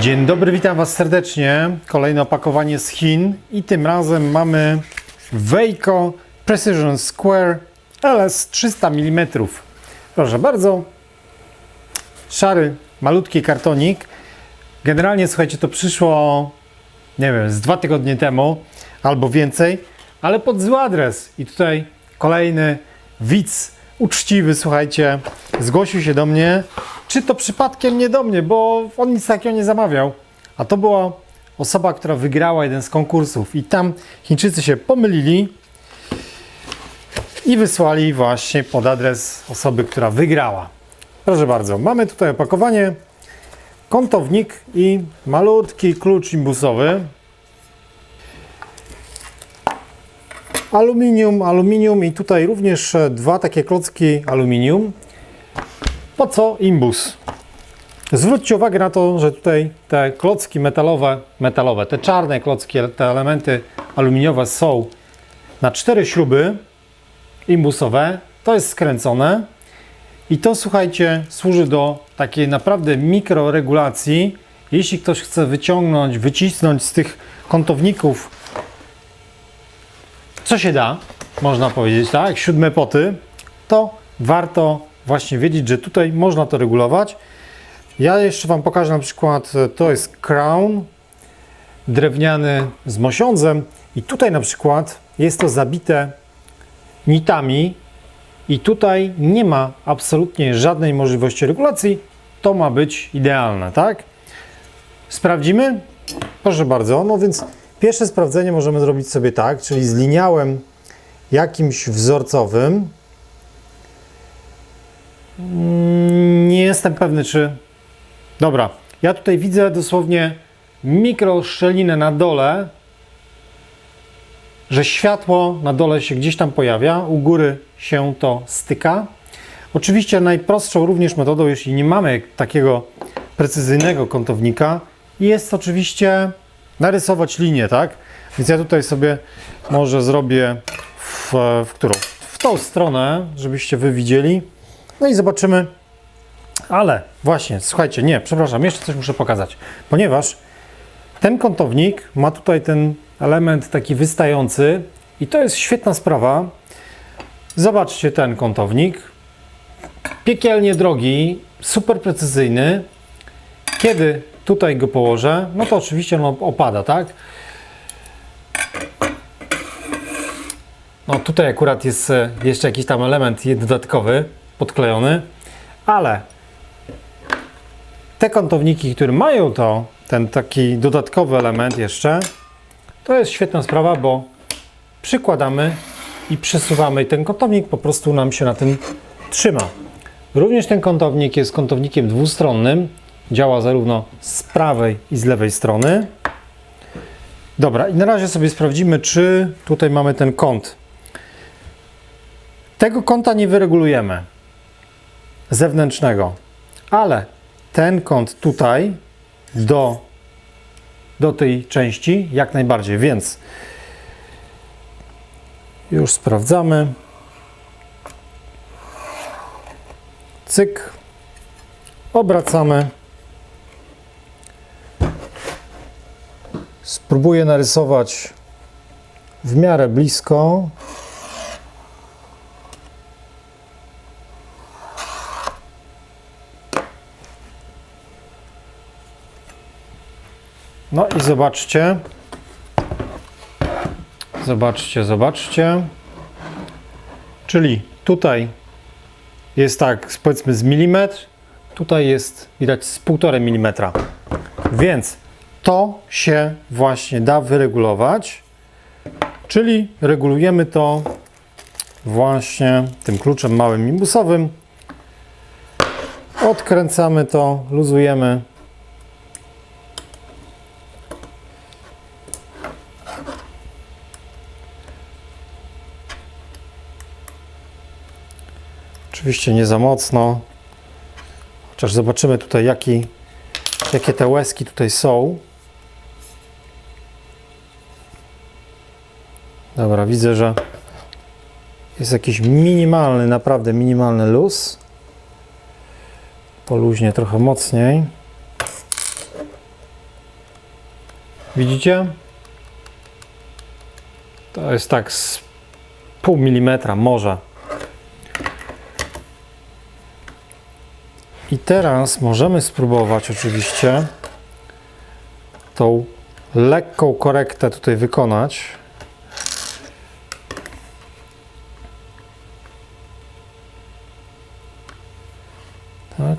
Dzień dobry, witam Was serdecznie. Kolejne opakowanie z Chin i tym razem mamy Weiko Precision Square LS 300 mm. Proszę bardzo, szary, malutki kartonik. Generalnie, słuchajcie, to przyszło, nie wiem, z dwa tygodnie temu albo więcej, ale pod zły adres. I tutaj kolejny widz uczciwy, słuchajcie, zgłosił się do mnie, czy to przypadkiem nie do mnie, bo on nic takiego nie zamawiał. A to była osoba, która wygrała jeden z konkursów. I tam Chińczycy się pomylili i wysłali właśnie pod adres osoby, która wygrała. Proszę bardzo, mamy tutaj opakowanie, kątownik i malutki klucz imbusowy. Aluminium, aluminium i tutaj również e, dwa takie klocki aluminium. Po co imbus? Zwróćcie uwagę na to, że tutaj te klocki metalowe, metalowe, te czarne klocki, te elementy aluminiowe są na cztery śruby imbusowe. To jest skręcone i to słuchajcie, służy do takiej naprawdę mikroregulacji. Jeśli ktoś chce wyciągnąć, wycisnąć z tych kątowników co się da, można powiedzieć, tak, siódme poty, to warto właśnie wiedzieć, że tutaj można to regulować. Ja jeszcze Wam pokażę na przykład, e, to jest crown drewniany z mosiądzem i tutaj na przykład jest to zabite nitami i tutaj nie ma absolutnie żadnej możliwości regulacji. To ma być idealne, tak? Sprawdzimy? Proszę bardzo. No więc pierwsze sprawdzenie możemy zrobić sobie tak, czyli z liniałem jakimś wzorcowym. Mm, Nie jestem pewny, czy. Dobra, ja tutaj widzę dosłownie mikroszczelinę na dole, że światło na dole się gdzieś tam pojawia, u góry się to styka. Oczywiście najprostszą również metodą, jeśli nie mamy takiego precyzyjnego kątownika, jest oczywiście narysować linię, tak? Więc ja tutaj sobie może zrobię w, w którą? W tą stronę, żebyście wy widzieli. No i zobaczymy. Ale właśnie, słuchajcie, nie, przepraszam, jeszcze coś muszę pokazać. Ponieważ ten kątownik ma tutaj ten element taki wystający i to jest świetna sprawa. Zobaczcie ten kątownik. Piekielnie drogi, super precyzyjny. Kiedy tutaj go położę, no to oczywiście on opada, tak? No tutaj akurat jest e, jeszcze jakiś tam element dodatkowy, podklejony, ale te kątowniki, które mają to, ten taki dodatkowy element jeszcze, to jest świetna sprawa, bo przykładamy i przesuwamy i ten kątownik po prostu nam się na tym trzyma. Również ten kątownik jest kątownikiem dwustronnym, działa zarówno z prawej i z lewej strony. Dobra, i na razie sobie sprawdzimy, czy tutaj mamy ten kąt. Tego kąta nie wyregulujemy zewnętrznego, ale ten kąt tutaj do, do tej części jak najbardziej, więc już sprawdzamy. Cyk. Obracamy. Spróbuję narysować w miarę blisko. No i zobaczcie. Zobaczcie, zobaczcie. Czyli tutaj jest tak, powiedzmy z milimetr, tutaj jest widać z 1,5 mm. Więc to się właśnie da wyregulować, czyli regulujemy to właśnie tym kluczem małym imbusowym. Odkręcamy to, luzujemy. Oczywiście nie za mocno, chociaż zobaczymy tutaj jaki, jakie te łezki tutaj są. Dobra, widzę, że jest jakiś minimalny, naprawdę minimalny luz. poluźnię trochę mocniej. Widzicie? To jest tak z pół milimetra może. I teraz możemy spróbować oczywiście tą lekką korektę tutaj wykonać.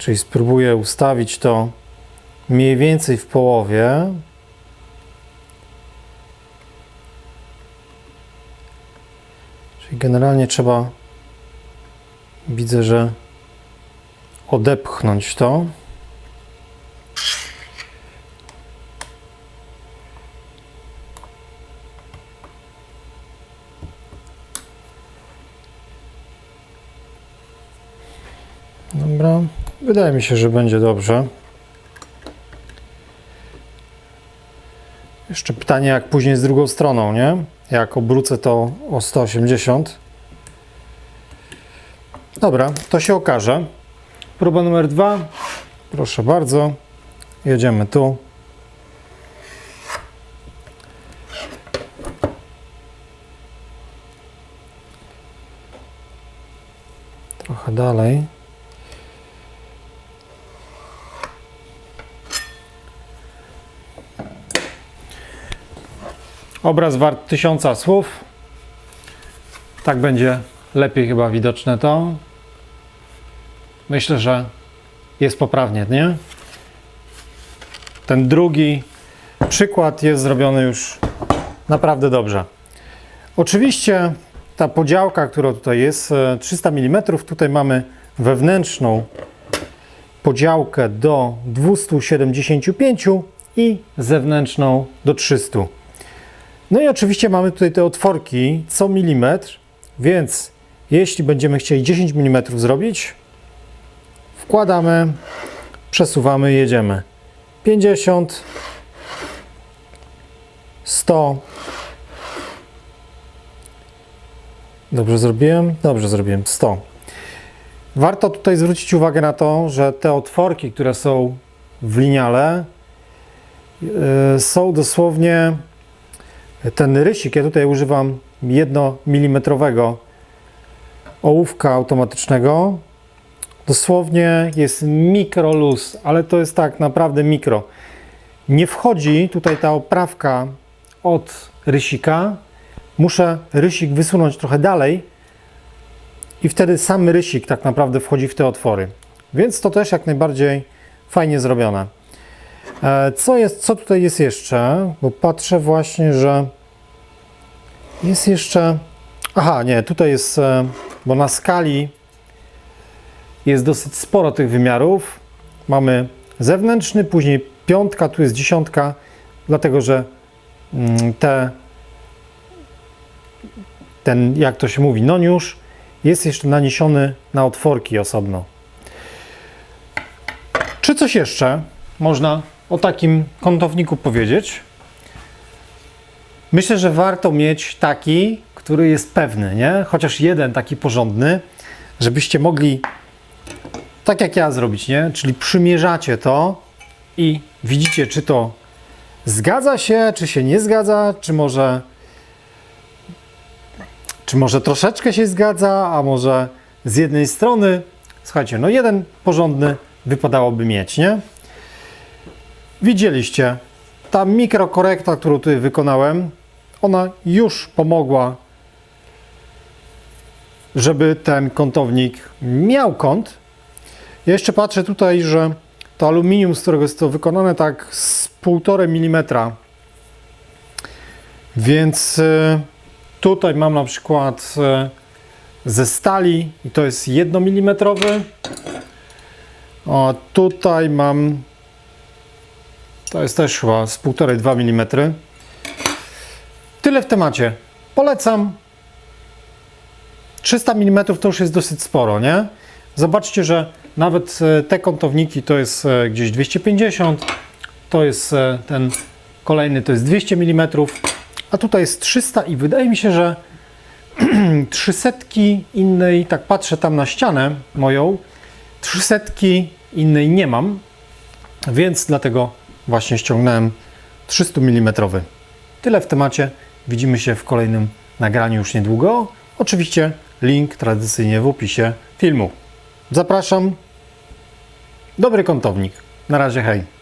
Czyli spróbuję ustawić to mniej więcej w połowie. Czyli generalnie trzeba, widzę, że odepchnąć to. Dobra, wydaje mi się, że będzie dobrze. Jeszcze pytanie, jak później z drugą stroną, nie? Jak obrócę to o 180. Dobra, to się okaże. Próba numer dwa. Proszę bardzo. Jedziemy tu. Trochę dalej. Obraz wart tysiąca słów. Tak będzie lepiej chyba widoczne to. Myślę, że jest poprawnie, nie? Ten drugi przykład jest zrobiony już naprawdę dobrze. Oczywiście ta podziałka, która tutaj jest, e, 300 mm, tutaj mamy wewnętrzną podziałkę do 275 i zewnętrzną do 300. No i oczywiście mamy tutaj te otworki co milimetr, więc jeśli będziemy chcieli 10 mm zrobić, wkładamy, przesuwamy, jedziemy. 50, 100. Dobrze zrobiłem? Dobrze zrobiłem. 100. Warto tutaj zwrócić uwagę na to, że te otworki, które są w liniale, yy, są dosłownie ten rysik, ja tutaj używam 1 mm ołówka automatycznego. Dosłownie jest mikro luz, ale to jest tak naprawdę mikro. Nie wchodzi tutaj ta oprawka od rysika. Muszę rysik wysunąć trochę dalej i wtedy sam rysik tak naprawdę wchodzi w te otwory. Więc to też jak najbardziej fajnie zrobione. E, Co, jest, co tutaj jest jeszcze? Bo patrzę właśnie, że jest jeszcze. Aha, nie, tutaj jest, e, bo na skali jest dosyć sporo tych wymiarów. Mamy zewnętrzny, później piątka, tu jest dziesiątka, dlatego że mm, te, ten, jak to się mówi, noniusz jest jeszcze naniesiony na otworki osobno. Czy coś jeszcze można o takim kątowniku powiedzieć? Myślę, że warto mieć taki, który jest pewny, nie? Chociaż jeden taki porządny, żebyście mogli tak jak ja zrobić, nie? Czyli przymierzacie to i widzicie, czy to zgadza się, czy się nie zgadza, czy może czy może troszeczkę się zgadza, a może z jednej strony. Słuchajcie, no jeden porządny wypadałoby mieć, nie? Widzieliście, ta mikrokorekta, którą tutaj wykonałem, ona już pomogła, żeby ten kątownik miał kąt. Ja jeszcze patrzę tutaj, że to aluminium, z którego jest to wykonane, tak z 1,5 mm. Więc y, tutaj mam na przykład y, ze stali i to jest 1 mm. Tutaj mam to jest też chyba z 1,5-2 mm. Tyle w temacie. Polecam. 300 mm to już jest dosyć sporo, nie? Zobaczcie, że nawet e, te kątowniki to jest e, gdzieś 250, to jest e, ten kolejny to jest 200 mm, a tutaj jest 300 i wydaje mi się, że 300 innej, tak patrzę tam na ścianę moją, 300 innej nie mam, więc dlatego właśnie ściągnąłem 300 mm. Tyle w temacie. Widzimy się w kolejnym nagraniu już niedługo. Oczywiście link tradycyjnie w opisie filmu. Zapraszam. Dobry kątownik. Na razie, hej.